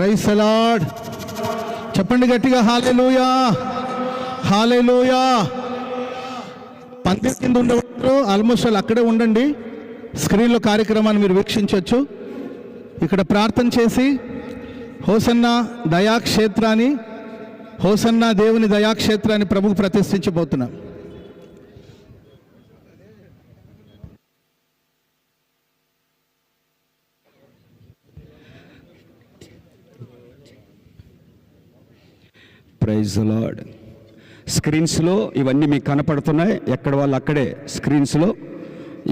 Price అలాడ్ చెప్పండి గట్టిగా హాలెలూయా హాలెలూయా పందిరి కింద ఉండేవారు ఆల్మోస్ట్ వాళ్ళు అక్కడే ఉండండి. స్క్రీన్లో కార్యక్రమాన్ని మీరు వీక్షించవచ్చు. ఇక్కడ ప్రార్థన చేసి హోసన్న దయాక్షేత్రాన్ని హోసన్న దేవుని దయాక్షేత్రాన్ని ప్రభుకు ప్రతిష్ఠించబోతున్నాం. ప్రైజ్ లాడ్ స్క్రీన్స్లో ఇవన్నీ మీకు కనపడుతున్నాయి. ఎక్కడ వాళ్ళు అక్కడే స్క్రీన్స్లో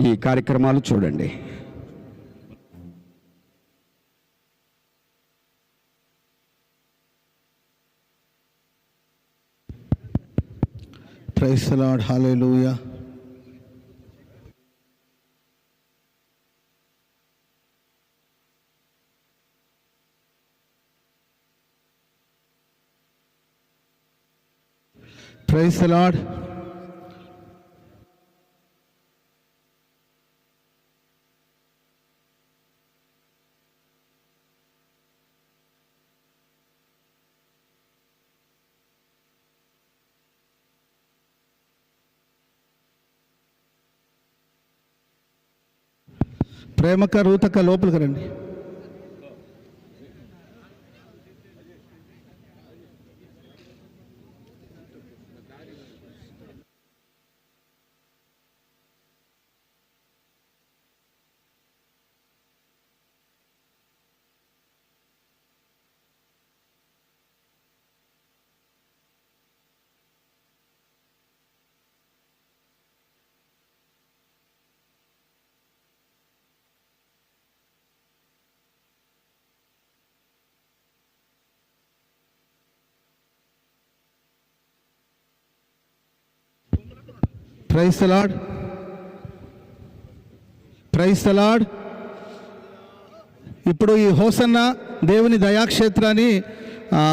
ఈ కార్యక్రమాలు చూడండి. Praise lord hallelujah praise lord ప్రేమక రూతక లోపలికి రండి. ప్రైస్ లాడ్ ప్రైస్ ఇప్పుడు ఈ హోసన్న దేవుని దయాక్షేత్రాన్ని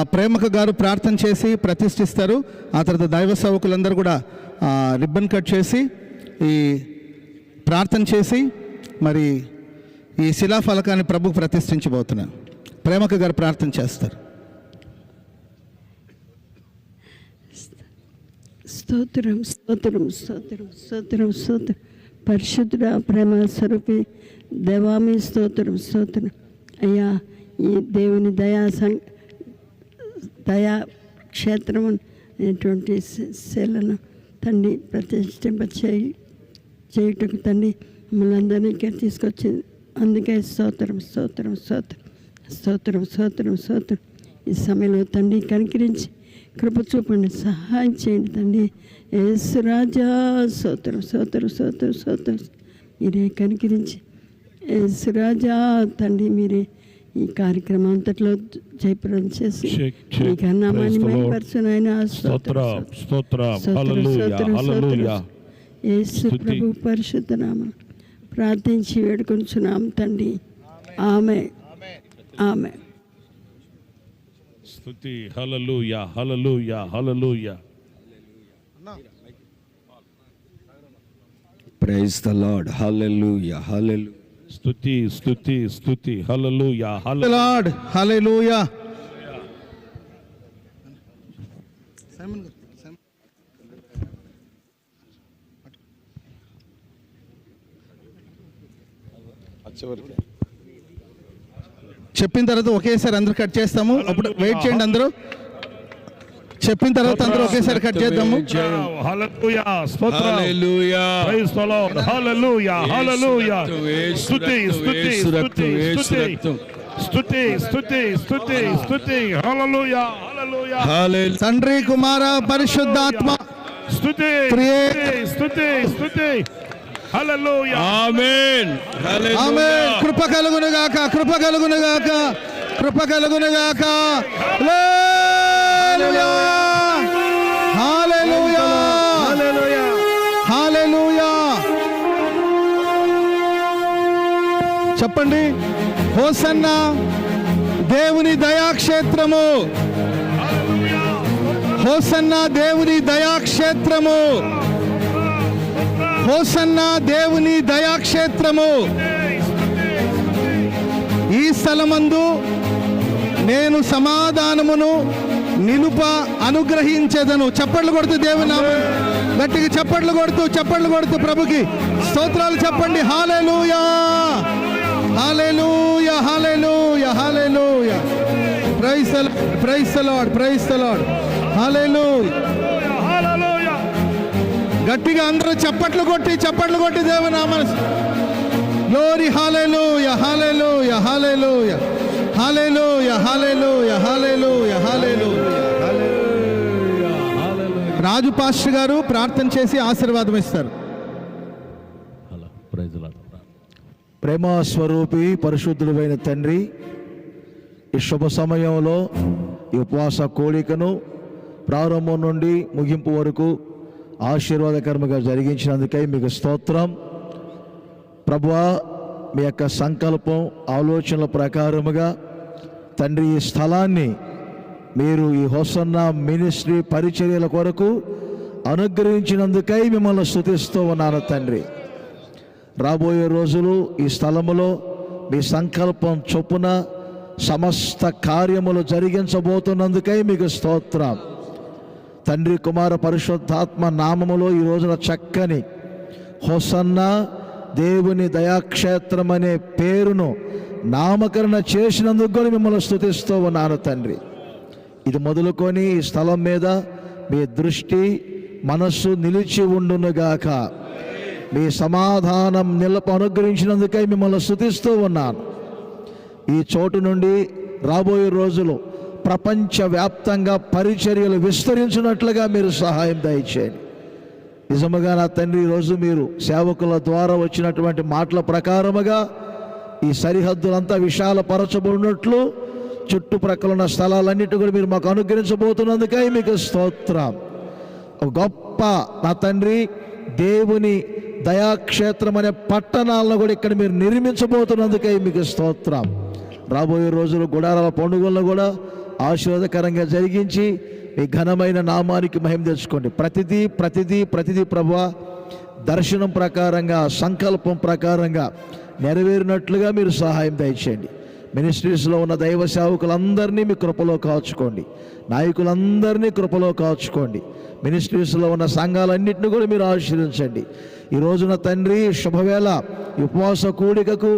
ప్రేమక గారు ప్రార్థన చేసి ప్రతిష్ఠిస్తారు. ఆ తర్వాత దైవ సేవకులందరూ కూడా రిబ్బన్ కట్ చేసి ఈ ప్రార్థన చేసి మరి ఈ శిలాఫలకాన్ని ప్రభు ప్రతిష్ఠించబోతున్నారు. ప్రేమక గారు ప్రార్థన చేస్తారు. స్తోత్రం స్తోత్రం స్తోత్రం స్తోత్రం స్తోత్రం. పరిశుద్ధుడ ప్రేమ స్వరూపి దేవామి స్తోత్రం స్తోత్రం. అయ్యా ఈ దేవుని దయా సం దయా క్షేత్రం అనేటువంటి శిలను తండ్రి ప్రతిష్ఠింప చేయి చేయుటకు తండ్రి మిమ్మల్ని అందరినీ ఇక్కడ తీసుకొచ్చింది అందుకే స్తోత్రం స్తోత్రం స్తోత్రం స్తోత్రం స్తోత్రం స్తోత్రం. ఈ సమయంలో తండ్రి కనికరించి కృప చూపండి సహాయం చేయండి తండ్రి. యేసు రాజా స్తోత్రం స్తోత్రం స్తోత్రం స్తోత్రం మీరే కనికరించి. యేసు రాజా తండ్రి మీరే ఈ కార్యక్రమం అంతట్లో జయప్రదం చేసి Check, check. Me ఘనామాన్ని Praise the Lord. మహిమపరచునైనా స్తోత్రం. యేసు. ప్రభు పరిశుద్ధ నామం. ప్రార్థించి వేడుకొంచున్నాం తండ్రి. ఆమె ఆమె స్తుతి. Hallelujah hallelujah hallelujah. Praise the lord hallelujah hallelujah స్తుతి స్తుతి స్తుతి. హల్లెలూయా హల్లెలూయా. లార్డ్ హల్లెలూయా చెప్పిన తర్వాత ఒకేసారి అందరు కట్ చేస్తాము. అప్పుడు వెయిట్ చేయండి అందరూ. చెప్పిన తర్వాత అందరూ ఒకేసారి కట్ చేద్దాము. హల్లెలూయా స్తోత్రం. Hallelujah. Praise the lord hallelujah hallelujah. యేసు స్తుతి రక్తం, స్తుతి యేసు రక్తం, స్తుతి. యేసు స్తుతి రక్తం. స్తుతి స్తుతి స్తుతి స్తుతి. Hallelujah hallelujah. హల్లెలూయా. తండ్రి కుమార పరిశుద్ధాత్మ. స్తుతి ప్రియే. స్తుతి స్తుతి. కృప కలుగును గాక కృప కలుగును గాక కృప కలుగును గాక హల్లెలూయా హల్లెలూయా హల్లెలూయా చెప్పండి. హోసన్న దేవుని దయాక్షేత్రము. హోసన్న దేవుని దయాక్షేత్రము. హోసన్న దేవుని దయాక్షేత్రము. ఈ స్థలమందు నేను సమాధానమును నిలుప అనుగ్రహించేదను. చప్పట్లు కొడుతూ దేవుని నామం గట్టిగా చప్పట్లు కొడుతూ చప్పట్లు కొడుతూ ప్రభుకి స్తోత్రాలు చెప్పండి. Hallelujah hallelujah hallelujah hallelujah praise praise lord praise lord hallelujah గట్టిగా అందరూ చప్పట్లు కొట్టి చప్పట్లు కొట్టి దేవుని నామం glory hallelujah hallelujah hallelujah hallelujah hallelujah hallelujah hallelujah Raju pastor గారు ప్రార్థన చేసి ఆశీర్వాదం ఇస్తారు. ప్రేమ స్వరూపి పరిశుద్ధుడైన తండ్రి ఈ శుభ సమయంలో ఈ ఉపవాస కోడికను ప్రారంభం నుండి ముగింపు వరకు ఆశీర్వాదకరముగా జరిగించినందుకై మీకు స్తోత్రం. ప్రభువా మీ యొక్క సంకల్పం ఆలోచనల ప్రకారముగా తండ్రి ఈ స్థలాన్ని మీరు ఈ హోసన్న మినిస్ట్రీ పరిచర్యల కొరకు అనుగ్రహించినందుకై మిమ్మల్ని స్థుతిస్తూ ఉన్నాను తండ్రి. రాబోయే రోజులు ఈ స్థలములో మీ సంకల్పం చొప్పున సమస్త కార్యములు జరిగించబోతున్నందుకై మీకు స్తోత్రం. తండ్రి కుమార పరిశుద్ధాత్మ నామములో ఈ రోజున చక్కని హొసన్న దేవుని దయాక్షేత్రం అనే పేరును నామకరణ చేసినందుకు కూడా మిమ్మల్ని స్థుతిస్తూ ఉన్నాను తండ్రి. ఇది మొదలుకొని ఈ స్థలం మీద మీ దృష్టి మనస్సు నిలిచి ఉండునుగాక మీ సమాధానం నిలప అనుగ్రహించినందుకై మిమ్మల్ని స్థుతిస్తూ ఉన్నాను. ఈ చోటు నుండి రాబోయే రోజులు ప్రపంచవ్యాప్తంగా పరిచర్యలు విస్తరించినట్లుగా మీరు సహాయం దయచేయండి. నిజముగా నా తండ్రి ఈరోజు మీరు సేవకుల ద్వారా వచ్చినటువంటి మాటల ప్రకారముగా ఈ సరిహద్దులంతా విశాలపరచబడినట్లు చుట్టుప్రక్కల ఉన్న స్థలాలన్నిటి కూడా మీరు మాకు అనుగ్రహించబోతున్నందుకై మీకు స్తోత్రం. ఒక గొప్ప నా తండ్రి దేవుని దయాక్షేత్రం అనే పట్టణాలను కూడా ఇక్కడ మీరు నిర్మించబోతున్నందుకై మీకు స్తోత్రం. రాబోయే రోజులు గుడారాల పండుగల్లో కూడా ఆశీర్వాదకరంగా జరిగించి మీ ఘనమైన నామానికి మహిమ తెచ్చుకోండి. ప్రతిదీ ప్రతిదీ ప్రతిదీ ప్రభా దర్శనం ప్రకారంగా సంకల్పం ప్రకారంగా నెరవేరినట్లుగా మీరు సహాయం దయచేయండి. మినిస్ట్రీస్లో ఉన్న దైవ సేవకులందరినీ మీ కృపలో కాచుకోండి. నాయకులందరినీ కృపలో కాచుకోండి. మినిస్ట్రీస్లో ఉన్న సంఘాలన్నింటినీ కూడా మీరు ఆశీర్వించండి ఈ రోజున తండ్రి శుభవేళ. ఉపవాస కూడికకు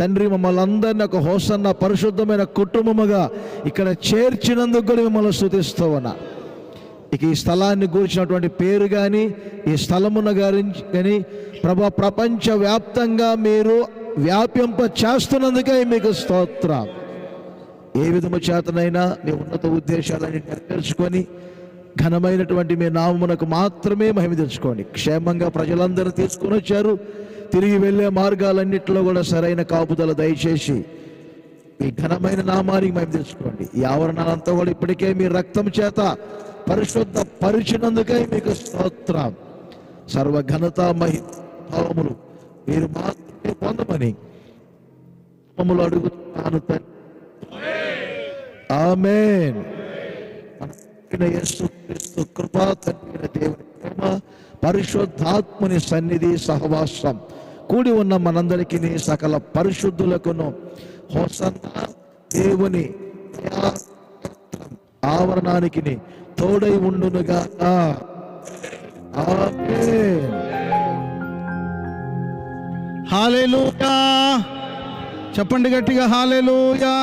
తండ్రి మమ్మల్ని అందరినీ ఒక హోసన్న పరిశుద్ధమైన కుటుంబముగా ఇక్కడ చేర్చినందుకు కూడా మిమ్మల్ని స్థుతిస్తూ ఉన్నా. ఇక ఈ స్థలాన్ని కూర్చున్నటువంటి పేరు కానీ ఈ స్థలమున గారి కానీ ప్రభా ప్రపంచ వ్యాప్తంగా మీరు వ్యాపింప చేస్తున్నందుకే మీకు స్తోత్రం. ఏ విధము చేతనైనా మీ ఉన్నత ఉద్దేశాలని నెరవేర్చుకొని ఘనమైనటువంటి మీ నామమునకు మాత్రమే మహిమ తెచ్చుకోండి. క్షేమంగా ప్రజలందరూ తీసుకొని వచ్చారు. తిరిగి వెళ్ళే మార్గాలన్నింటిలో కూడా సరైన కాపుదల దయచేసి ఈ ఘనమైన నామానికి మేము తెచ్చుకోండి. ఈ ఆవరణాలంతా కూడా ఇప్పటికే మీ రక్తం చేత పరిశుద్ధ పరిచినందుకై మీకు స్తోత్రం. సర్వ ఘనత మహిమలు మీరు మాత్రం మాత్రమే పొందమని మమ్మల్ని అడుగుతున్నాను ఆమె యేసుక్రీస్తు కృపా తండ్రి దేవుని ప్రేమ పరిశుద్ధాత్మని సన్నిధి సహవాసం. కూడి ఉన్న మనందరికీ సకల పరిశుద్ధులకును హోసన్న దేవుని ఆవరణానికి తోడై ఉండునుగా ఆమె హాలేలుయా. చెప్పండి గట్టిగా హాలేలుయా.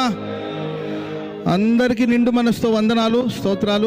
అందరికీ నిండు మనసుతో వందనాలు స్తోత్రాలు.